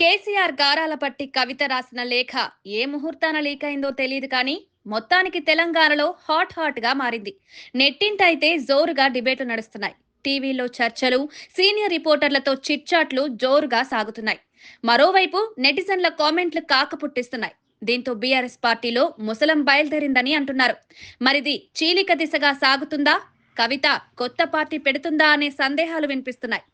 కేసీఆర్ గారాల పట్టి కవిత రాసిన లేఖ ఏ ముహూర్తాన లీక్ అయిందో తెలియదు కానీ మొత్తానికి తెలంగాణలో హాట్ హాట్గా మారింది. నెట్టింట అయితే జోరుగా డిబేట్లు నడుస్తున్నాయి. టీవీలో చర్చలు సీనియర్ రిపోర్టర్లతో చిట్చాట్లు జోరుగా సాగుతున్నాయి. మరోవైపు నెటిజన్ల కామెంట్లు కాక పుట్టిస్తున్నాయి దీంతో బీఆర్ఎస్ పార్టీలో ముసలం బయలుదేరిందని అంటున్నారు. మరిది చీలిక దిశగా సాగుతుందా? కవిత కొత్త పార్టీ పెడుతుందా అనే సందేహాలు వినిపిస్తున్నాయి.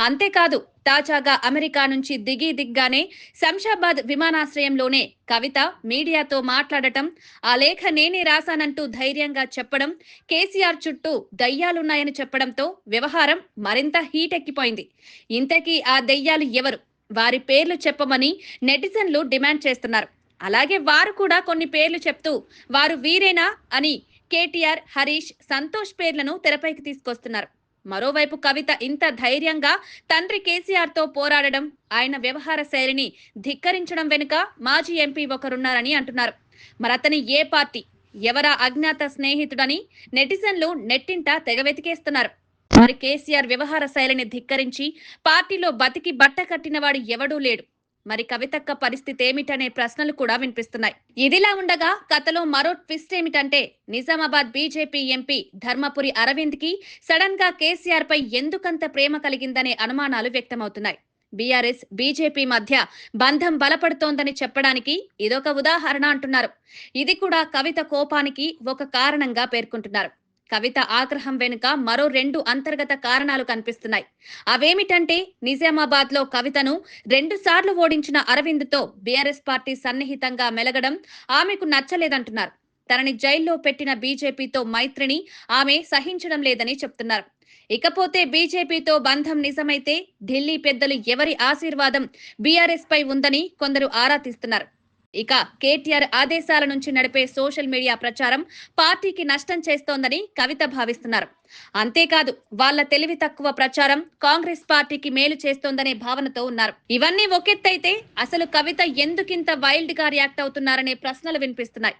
అంతేకాదు తాజాగా అమెరికా నుంచి దిగి దిగ్గానే శంషాబాద్ విమానాశ్రయంలోనే కవిత మీడియాతో మాట్లాడటం ఆ లేఖ నేనే రాశానంటూ ధైర్యంగా చెప్పడం కేసీఆర్ చుట్టూ దయ్యాలున్నాయని చెప్పడంతో వ్యవహారం మరింత హీట్ ఎక్కిపోయింది ఇంతకీ ఆ దయ్యాలు ఎవరు? వారి పేర్లు చెప్పమని నెటిజన్లు డిమాండ్ చేస్తున్నారు. అలాగే వారు కూడా కొన్ని పేర్లు చెప్తూ వారు వీరేనా? అని కేటీఆర్ హరీష్ సంతోష్ పేర్లను తెరపైకి తీసుకొస్తున్నారు. మరోవైపు కవిత ఇంత ధైర్యంగా తండ్రి కేసీఆర్తో పోరాడడం ఆయన వ్యవహార శైలిని ధిక్కరించడం వెనుక మాజీ ఎంపీ ఒకరున్నారని అంటున్నారు. మరతని ఏ పార్టీ ఎవరా అజ్ఞాత స్నేహితుడని నెటిజన్లు నెట్టింట తెగ వెతికేస్తున్నారు. మరి కేసీఆర్ వ్యవహార శైలిని ధిక్కరించి పార్టీలో బతికి బట్ట కట్టినవాడు ఎవడూ లేడు. మరి కవితక్క పరిస్థితి ఏమిటనే ప్రశ్నలు కూడా వినిపిస్తున్నాయి. ఇదిలా ఉండగా కథలో మరో ట్విస్ట్ ఏమిటంటే నిజామాబాద్ బీజేపీ ఎంపీ ధర్మపురి అరవింద్కి సడన్గా కేసీఆర్ పై ఎందుకంత ప్రేమ కలిగిందనే అనుమానాలు వ్యక్తమవుతున్నాయి. బీఆర్ఎస్ బీజేపీ మధ్య బంధం బలపడుతోందని చెప్పడానికి ఇదొక ఉదాహరణ అంటున్నారు. ఇది కూడా కవిత కోపానికి ఒక కారణంగా పేర్కొంటున్నారు. కవిత ఆగ్రహం వెనుక మరో రెండు అంతర్గత కారణాలు కనిపిస్తున్నాయి. అవేమిటంటే నిజామాబాద్లో కవితను రెండు సార్లు ఓడించిన అరవింద్తో బీఆర్ఎస్ పార్టీ సన్నిహితంగా మెలగడం ఆమెకు నచ్చలేదంటున్నారు. తనని జైల్లో పెట్టిన బీజేపీతో మైత్రిని ఆమె సహించడం లేదని చెప్తున్నారు. ఇకపోతే బీజేపీతో బంధం నిజమైతే ఢిల్లీ పెద్దలు ఎవరి ఆశీర్వాదం బీఆర్ఎస్ పై ఉందని కొందరు ఆరా తీస్తున్నారు. ఇక కేటీఆర్ ఆదేశాల నుంచి నడిపే సోషల్ మీడియా ప్రచారం పార్టీకి నష్టం చేస్తోందని కవిత భావిస్తున్నారు. అంతేకాదు వాళ్ళ తెలివి తక్కువ ప్రచారం కాంగ్రెస్ పార్టీకి మేలు చేస్తోందనే భావనతో ఉన్నారు. ఇవన్నీ ఒకెత్తైతే అసలు కవిత ఎందుకింత వైల్డ్గా రియాక్ట్ అవుతున్నారనే ప్రశ్నలు వినిపిస్తున్నాయి.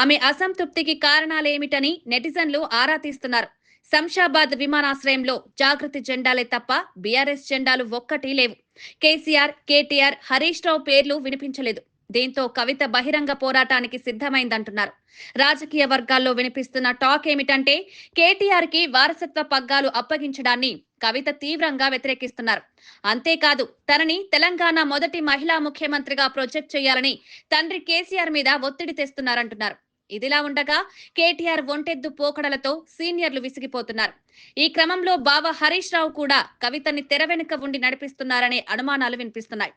ఆమె అసంతృప్తికి కారణాలేమిటని నెటిజన్లు ఆరా తీస్తున్నారు. శంషాబాద్ విమానాశ్రయంలో జాగృతి జెండాలే తప్ప బీఆర్ఎస్ జెండాలు ఒక్కటి లేవు. కేసీఆర్ కేటీఆర్ హరీష్ రావు పేర్లు వినిపించలేదు. దీంతో కవిత బహిరంగ పోరాటానికి సిద్ధమైందంటున్నారు. రాజకీయ వర్గాల్లో వినిపిస్తున్న టాక్ ఏమిటంటే కేటీఆర్కి వారసత్వ పగ్గాలు అప్పగించడాన్ని కవిత తీవ్రంగా వ్యతిరేకిస్తున్నారు. అంతేకాదు తనని తెలంగాణ మొదటి మహిళా ముఖ్యమంత్రిగా ప్రొజెక్ట్ చేయాలని తండ్రి కేసీఆర్ మీద ఒత్తిడి తెస్తున్నారంటున్నారు. ఇదిలా ఉండగా కేటీఆర్ ఒంటెద్దు పోకడలతో సీనియర్లు విసిగిపోతున్నారు. ఈ క్రమంలో బావ హరీష్ రావు కూడా కవితని తెర వెనుక ఉండి నడిపిస్తున్నారనే అనుమానాలు వినిపిస్తున్నాయి.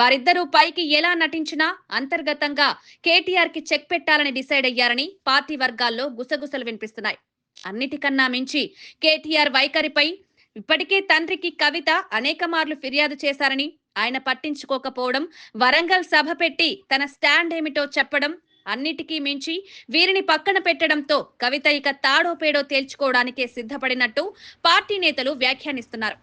వారిద్దరూ పైకి ఎలా నటించినా అంతర్గతంగా కేటీఆర్కి చెక్ పెట్టాలని డిసైడ్ అయ్యారని పార్టీ వర్గాల్లో గుసగుసలు వినిపిస్తున్నాయి. అన్నిటికన్నా మించి కేటీఆర్ వైఖరిపై ఇప్పటికే తండ్రికి కవిత అనేక మార్లు ఫిర్యాదు చేశారని ఆయన పట్టించుకోకపోవడం వరంగల్ సభ పెట్టి తన స్టాండ్ ఏమిటో చెప్పడం అన్నిటికీ మించి వీరిని పక్కన పెట్టడంతో కవిత ఇక తాడో పేడో తేల్చుకోవడానికే సిద్ధపడినట్టు పార్టీ నేతలు వ్యాఖ్యానిస్తున్నారు.